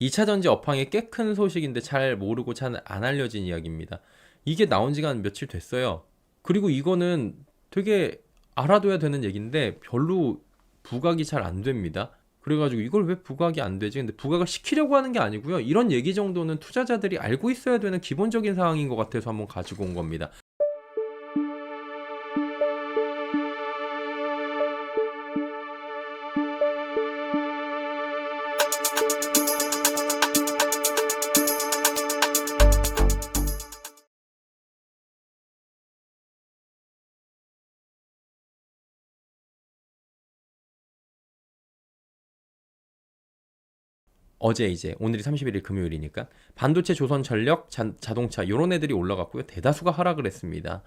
2차 전지 업황의 꽤큰 소식인데 잘 모르고 잘 안 알려진 이야기입니다. 이게 나온 지가 한 며칠 됐어요. 그리고 이거는 되게 알아둬야 되는 얘기인데 별로 부각이 잘 안 됩니다. 그래가지고 이걸 왜 부각이 안 되지? 근데 부각을 시키려고 하는 게 아니고요. 이런 얘기 정도는 투자자들이 알고 있어야 되는 기본적인 사항인 것 같아서 한번 가지고 온 겁니다. 어제 이제 오늘이 31일 금요일이니까 반도체 조선 전력 자, 자동차 이런 애들이 올라갔고요 대다수가 하락을 했습니다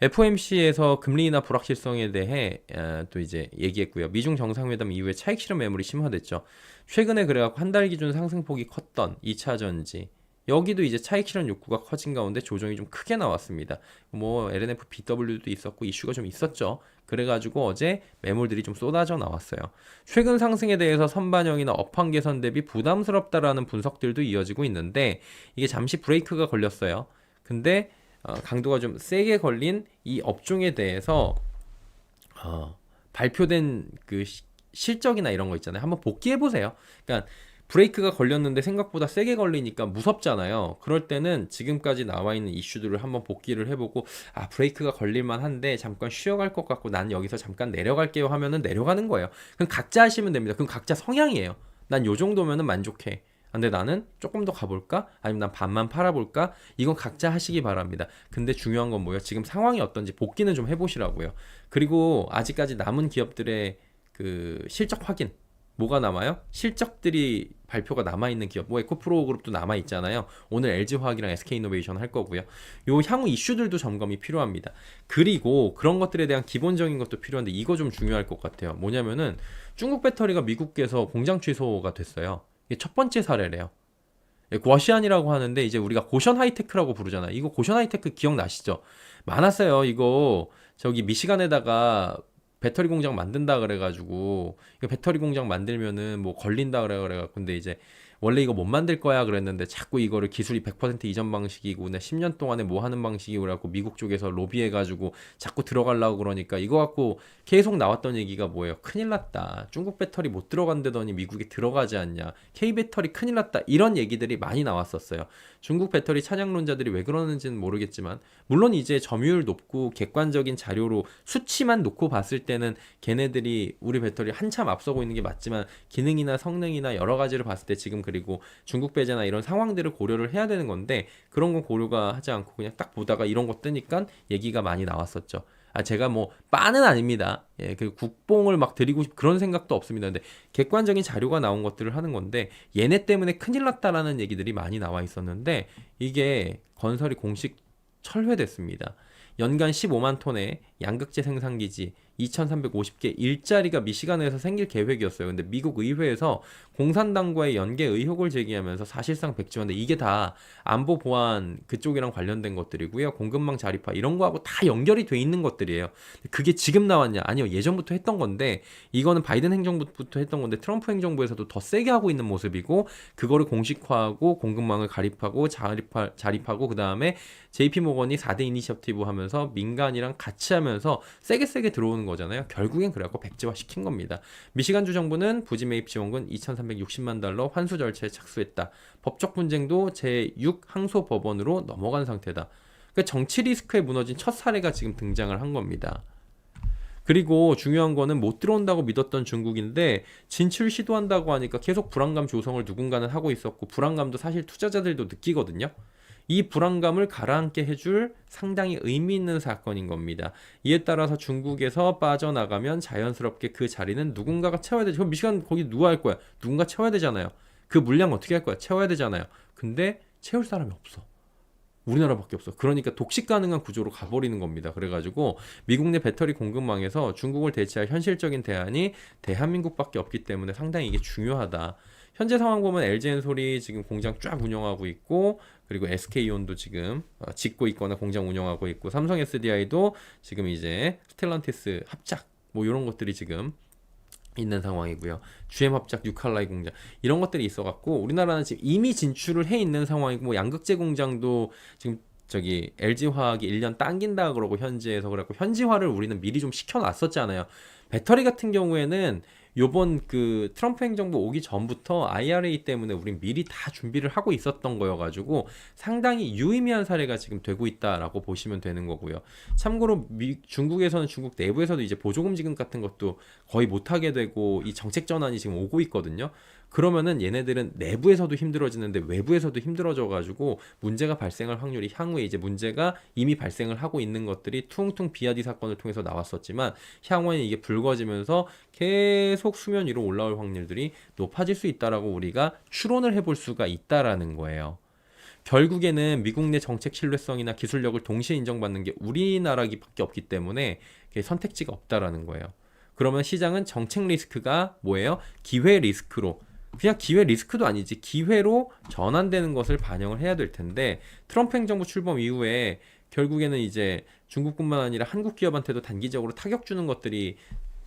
FOMC에서 금리 인하 불확실성에 대해 어, 또 이제 얘기했고요 미중 정상회담 이후에 차익 실현 매물이 심화됐죠 최근에 그래갖고 한 달 기준 상승폭이 컸던 2차 전지 여기도 이제 차익 실현 욕구가 커진 가운데 조정이 좀 크게 나왔습니다. 뭐 LNF, BW도 있었고 이슈가 좀 있었죠. 그래가지고 어제 매물들이 좀 쏟아져 나왔어요. 최근 상승에 대해서 선반영이나 업황 개선 대비 부담스럽다라는 분석들도 이어지고 있는데 이게 잠시 브레이크가 걸렸어요. 근데 어, 강도가 좀 세게 걸린 이 업종에 대해서 어, 발표된 그 시, 실적이나 이런 거 있잖아요. 한번 복귀해 보세요. 그러니까 브레이크가 걸렸는데 생각보다 세게 걸리니까 무섭잖아요. 그럴 때는 지금까지 나와 있는 이슈들을 한번 복기를 해보고 아 브레이크가 걸릴만 한데 잠깐 쉬어갈 것 같고 난 여기서 잠깐 내려갈게요 하면은 내려가는 거예요. 그럼 각자 하시면 됩니다. 그럼 각자 성향이에요. 난 요 정도면은 만족해. 근데 나는 조금 더 가볼까? 아니면 난 반만 팔아볼까? 이건 각자 하시기 바랍니다. 근데 중요한 건 뭐예요? 지금 상황이 어떤지 복귀는 좀 해보시라고요. 그리고 아직까지 남은 기업들의 그 실적 확인 뭐가 남아요? 실적들이 발표가 남아 있는 기업, 뭐 에코프로 그룹도 남아 있잖아요. 오늘 LG화학이랑 SK이노베이션 할 거고요. 요 향후 이슈들도 점검이 필요합니다. 그리고 그런 것들에 대한 기본적인 것도 필요한데 이거 좀 중요할 것 같아요. 뭐냐면은 중국 배터리가 미국에서 공장 취소가 됐어요. 이게 첫 번째 사례래요. 고시안이라고 하는데 이제 우리가 고션 하이테크라고 부르잖아요. 이거 고션 하이테크 기억나시죠? 많았어요. 이거 저기 미시간에다가 배터리 공장 만든다 그래가지고 배터리 공장 만들면은 뭐 걸린다 그래 그래가 근데 이제 원래 이거 못 만들 거야 그랬는데 자꾸 이거를 기술이 100% 이전 방식이고 내 10년 동안에 뭐 하는 방식이고 그래갖고 미국 쪽에서 로비해 가지고 자꾸 들어가려고 그러니까 이거 갖고 계속 나왔던 얘기가 뭐예요? 큰일 났다. 중국 배터리 못 들어간다더니 미국에 들어가지 않냐. K 배터리 큰일 났다. 이런 얘기들이 많이 나왔었어요. 중국 배터리 찬양론자들이 왜 그러는지는 모르겠지만 물론 이제 점유율 높고 객관적인 자료로 수치만 놓고 봤을 때는 걔네들이 우리 배터리 한참 앞서고 있는 게 맞지만 기능이나 성능이나 여러 가지를 봤을 때 지금 그리고 중국 배제나 이런 상황들을 고려를 해야 되는 건데 그런 건 고려가 하지 않고 그냥 딱 보다가 이런 거 뜨니까 얘기가 많이 나왔었죠. 아, 제가 뭐, 빠는 아닙니다. 예, 그 국뽕을 막 드리고 싶, 그런 생각도 없습니다. 근데 객관적인 자료가 나온 것들을 하는 건데, 얘네 때문에 큰일 났다라는 얘기들이 많이 나와 있었는데, 이게 건설이 공식 철회됐습니다. 연간 15만 톤의 양극재 생산기지 2,350개 일자리가 미시간에서 생길 계획이었어요. 근데 미국 의회에서 공산당과의 연계 의혹을 제기하면서 사실상 백지화인데 이게 다 안보 보안 그쪽이랑 관련된 것들이고요. 공급망 자립화 이런 거하고 다 연결이 돼 있는 것들이에요. 그게 지금 나왔냐? 아니요. 예전부터 했던 건데 이거는 바이든 행정부부터 했던 건데 트럼프 행정부에서도 더 세게 하고 있는 모습이고 그거를 공식화하고 공급망을 가립하고 자립하, 자립하고 그다음에 JP 모건이 4대 이니셔티브 하면서 민간이랑 같이 하면서 세게 세게 들어오는 거잖아요. 결국엔 그래갖고 백지화 시킨 겁니다. 미시간주 정부는 부지 매입 지원금 2,360만 달러 환수 절차에 착수했다. 법적 분쟁도 제6 항소 법원으로 넘어간 상태다. 그러니까 정치 리스크에 무너진 첫 사례가 지금 등장을 한 겁니다. 그리고 중요한 거는 못 들어온다고 믿었던 중국인데 진출 시도한다고 하니까 계속 불안감 조성을 누군가는 하고 있었고 불안감도 사실 투자자들도 느끼거든요. 이 불안감을 가라앉게 해줄 상당히 의미 있는 사건인 겁니다. 이에 따라서 중국에서 빠져나가면 자연스럽게 그 자리는 누군가가 채워야 되죠. 미시간 거기 누가 할 거야? 누군가 채워야 되잖아요. 그 물량 어떻게 할 거야? 채워야 되잖아요. 근데 채울 사람이 없어. 우리나라밖에 없어. 그러니까 독식 가능한 구조로 가버리는 겁니다. 그래가지고 미국 내 배터리 공급망에서 중국을 대체할 현실적인 대안이 대한민국밖에 없기 때문에 상당히 이게 중요하다. 현재 상황 보면 LG엔솔이 지금 공장 쫙 운영하고 있고 그리고 SK온도 지금 어, 짓고 있거나 공장 운영하고 있고 삼성 SDI도 지금 이제 스텔란티스 합작 뭐 이런 것들이 지금 있는 상황이고요. GM 합작 뉴칼라이 공장 이런 것들이 있어갖고 우리나라는 지금 이미 진출을 해 있는 상황이고 뭐 양극재 공장도 지금 저기 LG 화학이 1년 당긴다 그러고 현지에서 그래갖고 현지화를 우리는 미리 좀 시켜놨었잖아요. 배터리 같은 경우에는 요번 그 트럼프 행정부 오기 전부터 IRA 때문에 우린 미리 다 준비를 하고 있었던 거여가지고 상당히 유의미한 사례가 지금 되고 있다라고 보시면 되는 거고요. 참고로 미, 중국에서는 중국 내부에서도 이제 보조금 지급 같은 것도 거의 못하게 되고 이 정책 전환이 지금 오고 있거든요. 그러면은 얘네들은 내부에서도 힘들어지는데 외부에서도 힘들어져 가지고 문제가 발생할 확률이 향후에 이제 문제가 이미 발생을 하고 있는 것들이 퉁퉁 비아디 사건을 통해서 나왔었지만 향후에 이게 불거지면서 계속 수면 위로 올라올 확률들이 높아질 수 있다라고 우리가 추론을 해볼 수가 있다라는 거예요. 결국에는 미국 내 정책 신뢰성이나 기술력을 동시에 인정받는 게 우리나라기밖에 없기 때문에 선택지가 없다라는 거예요. 그러면 시장은 정책 리스크가 뭐예요? 기회 리스크로 그냥 기회 리스크도 아니지 기회로 전환되는 것을 반영을 해야 될 텐데 트럼프 행정부 출범 이후에 결국에는 이제 중국뿐만 아니라 한국 기업한테도 단기적으로 타격 주는 것들이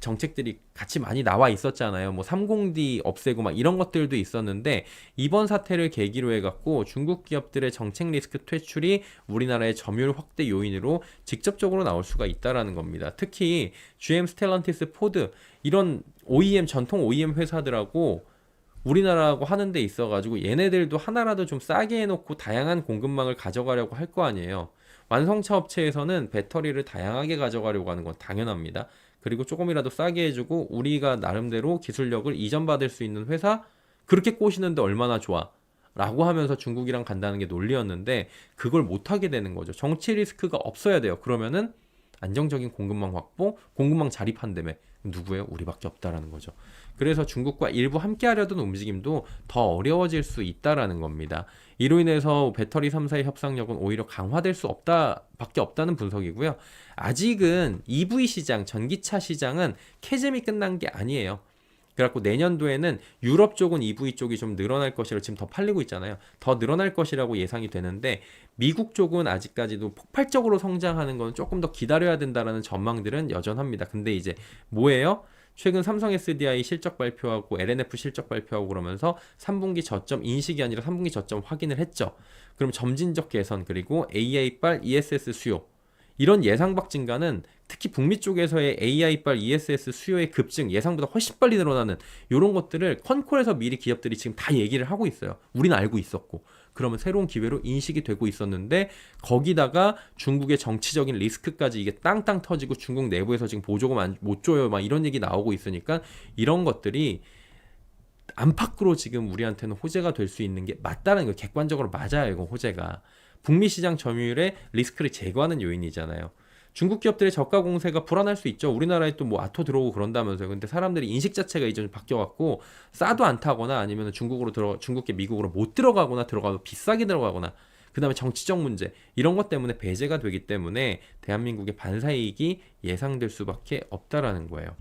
정책들이 같이 많이 나와 있었잖아요. 뭐 30D 없애고 막 이런 것들도 있었는데 이번 사태를 계기로 해갖고 중국 기업들의 정책 리스크 퇴출이 우리나라의 점유율 확대 요인으로 직접적으로 나올 수가 있다라는 겁니다. 특히 GM, 스텔란티스, 포드 이런 OEM 전통 OEM 회사들하고 우리나라하고 하는 데 있어 가지고 얘네들도 하나라도 좀 싸게 해놓고 다양한 공급망을 가져가려고 할 거 아니에요. 완성차 업체에서는 배터리를 다양하게 가져가려고 하는 건 당연합니다. 그리고 조금이라도 싸게 해주고 우리가 나름대로 기술력을 이전받을 수 있는 회사 그렇게 꼬시는데 얼마나 좋아. 라고 하면서 중국이랑 간다는 게 논리였는데 그걸 못하게 되는 거죠. 정치 리스크가 없어야 돼요. 그러면은 안정적인 공급망 확보, 공급망 자립한다며 누구예요? 우리밖에 없다라는 거죠. 그래서 중국과 일부 함께 하려던 움직임도 더 어려워질 수 있다라는 겁니다. 이로 인해서 배터리 3사의 협상력은 오히려 강화될 수 없다 밖에 없다는 분석이고요. 아직은 EV 시장, 전기차 시장은 캐즘이 끝난 게 아니에요. 그래갖고 내년도에는 유럽 쪽은 EV 쪽이 좀 늘어날 것이라고 지금 더 팔리고 있잖아요. 더 늘어날 것이라고 예상이 되는데 미국 쪽은 아직까지도 폭발적으로 성장하는 건 조금 더 기다려야 된다라는 전망들은 여전합니다. 근데 이제 뭐예요? 최근 삼성 SDI 실적 발표하고 LNF 실적 발표하고 그러면서 3분기 저점 인식이 아니라 3분기 저점 확인을 했죠. 그럼 점진적 개선 그리고 AI빨 ESS 수요 이런 예상박 증가는 특히 북미 쪽에서의 AI빨 ESS 수요의 급증 예상보다 훨씬 빨리 늘어나는 이런 것들을 컨콜에서 미리 기업들이 지금 다 얘기를 하고 있어요. 우리는 알고 있었고. 그러면 새로운 기회로 인식이 되고 있었는데 거기다가 중국의 정치적인 리스크까지 이게 땅땅 터지고 중국 내부에서 지금 보조금 안, 못 줘요. 막 이런 얘기 나오고 있으니까 이런 것들이 안팎으로 지금 우리한테는 호재가 될 수 있는 게 맞다는 거 객관적으로 맞아요 이거 호재가 북미 시장 점유율의 리스크를 제거하는 요인이잖아요. 중국 기업들의 저가 공세가 불안할 수 있죠. 우리나라에 또 뭐 아토 들어오고 그런다면서요. 근데 사람들이 인식 자체가 이제 바뀌어갖고 싸도 안 타거나 아니면 중국으로 들어 중국계 미국으로 못 들어가거나 들어가도 비싸게 들어가거나 그다음에 정치적 문제 이런 것 때문에 배제가 되기 때문에 대한민국의 반사 이익이 예상될 수밖에 없다라는 거예요.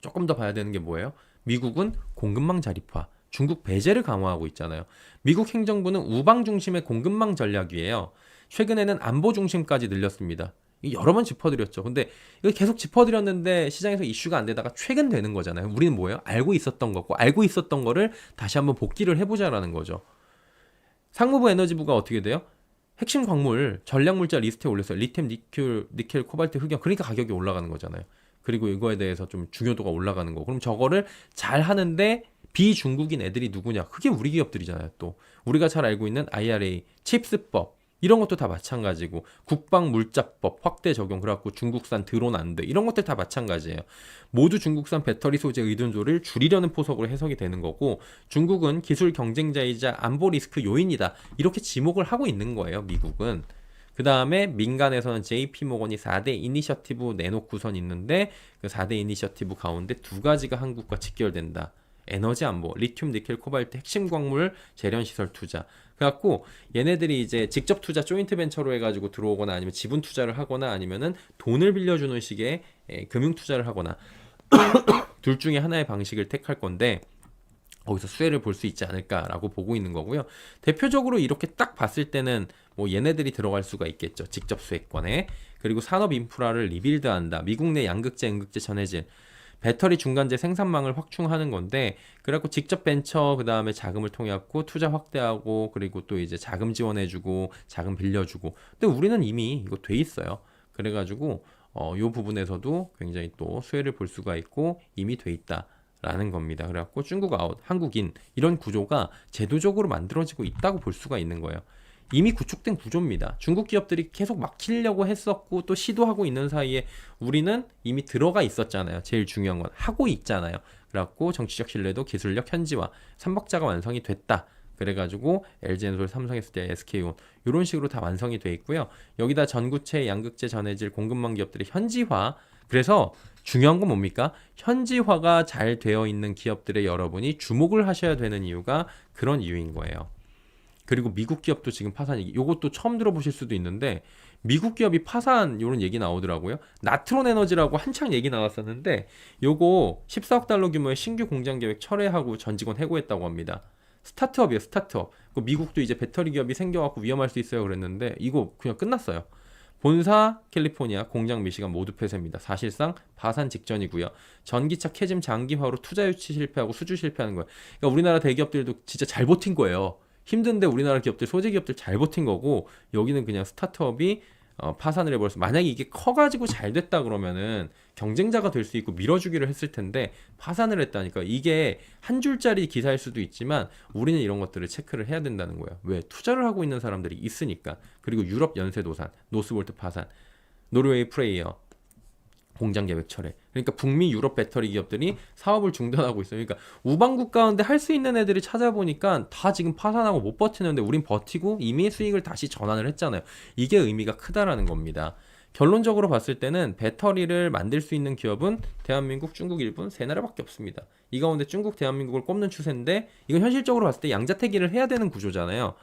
조금 더 봐야 되는 게 뭐예요? 미국은 공급망 자립화, 중국 배제를 강화하고 있잖아요. 미국 행정부는 우방 중심의 공급망 전략이에요. 최근에는 안보 중심까지 늘렸습니다. 여러 번 짚어드렸죠. 근데 이거 계속 짚어드렸는데 시장에서 이슈가 안 되다가 최근 되는 거잖아요. 우리는 뭐예요? 알고 있었던 거고 알고 있었던 거를 다시 한번 복귀를 해보자라는 거죠. 상무부 에너지부가 어떻게 돼요? 핵심 광물 전략 물자 리스트에 올렸어요. 리튬, 니켈, 니켈, 코발트, 흑연. 그러니까 가격이 올라가는 거잖아요. 그리고 이거에 대해서 좀 중요도가 올라가는 거. 그럼 저거를 잘 하는데 비중국인 애들이 누구냐? 그게 우리 기업들이잖아요. 또 우리가 잘 알고 있는 IRA, 칩스법 이런 것도 다 마찬가지고 국방 물자법 확대 적용 그래갖고 중국산 드론 안 돼. 이런 것들 다 마찬가지예요. 모두 중국산 배터리 소재 의존도를 줄이려는 포석으로 해석이 되는 거고 중국은 기술 경쟁자이자 안보 리스크 요인이다. 이렇게 지목을 하고 있는 거예요. 미국은. 그 다음에 민간에서는 JP모건이 4대 이니셔티브 내놓고선 있는데 그 4대 이니셔티브 가운데 두 가지가 한국과 직결된다. 에너지 안보, 리튬, 니켈, 코발트 핵심 광물 재련 시설 투자. 그래갖고 얘네들이 이제 직접 투자 조인트 벤처로 해가지고 들어오거나 아니면 지분 투자를 하거나 아니면은 돈을 빌려주는 식의 에, 금융 투자를 하거나 둘 중에 하나의 방식을 택할 건데 거기서 수혜를 볼 수 있지 않을까라고 보고 있는 거고요. 대표적으로 이렇게 딱 봤을 때는 뭐 얘네들이 들어갈 수가 있겠죠. 직접 수혜권에. 그리고 산업 인프라를 리빌드한다. 미국 내 양극재, 음극재 전해질. 배터리 중간재 생산망을 확충하는 건데 그래갖고 직접 벤처 그 다음에 자금을 통해 갖고 투자 확대하고 그리고 또 이제 자금 지원해주고 자금 빌려주고 근데 우리는 이미 이거 돼 있어요. 그래가지고 어, 요 부분에서도 굉장히 또 수혜를 볼 수가 있고 이미 돼 있다. 라는 겁니다. 그래갖고 중국 아웃, 한국인 이런 구조가 제도적으로 만들어지고 있다고 볼 수가 있는 거예요. 이미 구축된 구조입니다. 중국 기업들이 계속 막히려고 했었고 또 시도하고 있는 사이에 우리는 이미 들어가 있었잖아요. 제일 중요한 건 하고 있잖아요. 그래갖고 정치적 신뢰도 기술력 현지화, 삼박자가 완성이 됐다. 그래가지고 LG엔솔, 삼성SD, SK온 이런 식으로 다 완성이 돼 있고요. 여기다 전구체, 양극재, 전해질, 공급망 기업들이 현지화. 그래서 중요한 건 뭡니까? 현지화가 잘 되어 있는 기업들의 여러분이 주목을 하셔야 되는 이유가 그런 이유인 거예요. 그리고 미국 기업도 지금 파산이 요것도 처음 들어보실 수도 있는데 미국 기업이 파산 이런 얘기 나오더라고요. 나트론 에너지라고 한창 얘기 나왔었는데 요거 14억 달러 규모의 신규 공장 계획 철회하고 전 직원 해고했다고 합니다. 스타트업이에요, 스타트업. 그 미국도 이제 배터리 기업이 생겨갖고 위험할 수 있어요 그랬는데 이거 그냥 끝났어요. 본사 캘리포니아, 공장 미시간 모두 폐쇄입니다. 사실상 파산 직전이고요. 전기차 캐즘 장기화로 투자 유치 실패하고 수주 실패하는 거예요. 그러니까 우리나라 대기업들도 진짜 잘 버틴 거예요. 힘든데 우리나라 기업들 소재 기업들 잘 버틴 거고 여기는 그냥 스타트업이 어, 파산을 해버렸어. 만약에 이게 커가지고 잘 됐다 그러면은 경쟁자가 될 수 있고 밀어주기를 했을 텐데 파산을 했다니까 이게 한 줄짜리 기사일 수도 있지만 우리는 이런 것들을 체크를 해야 된다는 거예요. 왜 투자를 하고 있는 사람들이 있으니까. 그리고 유럽 연쇄도산, 노스볼트 파산, 노르웨이 프레이어 공장 계획 철회. 그러니까 북미 유럽 배터리 기업들이 사업을 중단하고 있어요. 그러니까 우방국 가운데 할 수 있는 애들이 찾아보니까 다 지금 파산하고 못 버티는데 우린 버티고 이미 수익을 다시 전환을 했잖아요. 이게 의미가 크다라는 겁니다. 결론적으로 봤을 때는 배터리를 만들 수 있는 기업은 대한민국, 중국, 일본 세 나라밖에 없습니다. 이 가운데 중국, 대한민국을 꼽는 추세인데 이건 현실적으로 봤을 때 양자택일을 해야 되는 구조잖아요.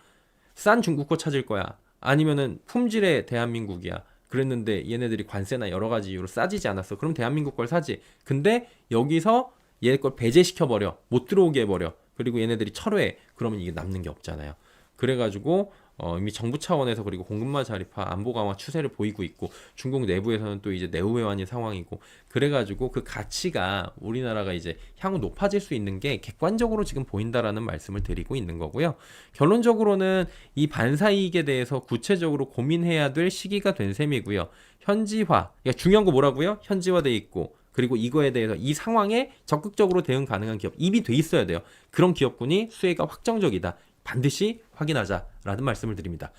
싼 중국 거 찾을 거야. 아니면은 품질의 대한민국이야. 그랬는데 얘네들이 관세나 여러 가지 이유로 싸지지 않았어. 그럼 대한민국 걸 사지. 근데 여기서 얘걸 배제시켜 버려. 못 들어오게 해 버려. 그리고 얘네들이 철회. 그러면 이게 남는 게 없잖아요. 그래가지고 어, 이미 정부 차원에서 그리고 공급망 자립화, 안보 강화 추세를 보이고 있고 중국 내부에서는 또 이제 내후회환인 상황이고 그래가지고 그 가치가 우리나라가 이제 향후 높아질 수 있는 게 객관적으로 지금 보인다라는 말씀을 드리고 있는 거고요. 결론적으로는 이 반사이익에 대해서 구체적으로 고민해야 될 시기가 된 셈이고요. 현지화, 그러니까 중요한 거 뭐라고요? 현지화돼 있고 그리고 이거에 대해서 이 상황에 적극적으로 대응 가능한 기업 입이 돼 있어야 돼요. 그런 기업군이 수혜가 확정적이다. 반드시 확인하자라는 말씀을 드립니다.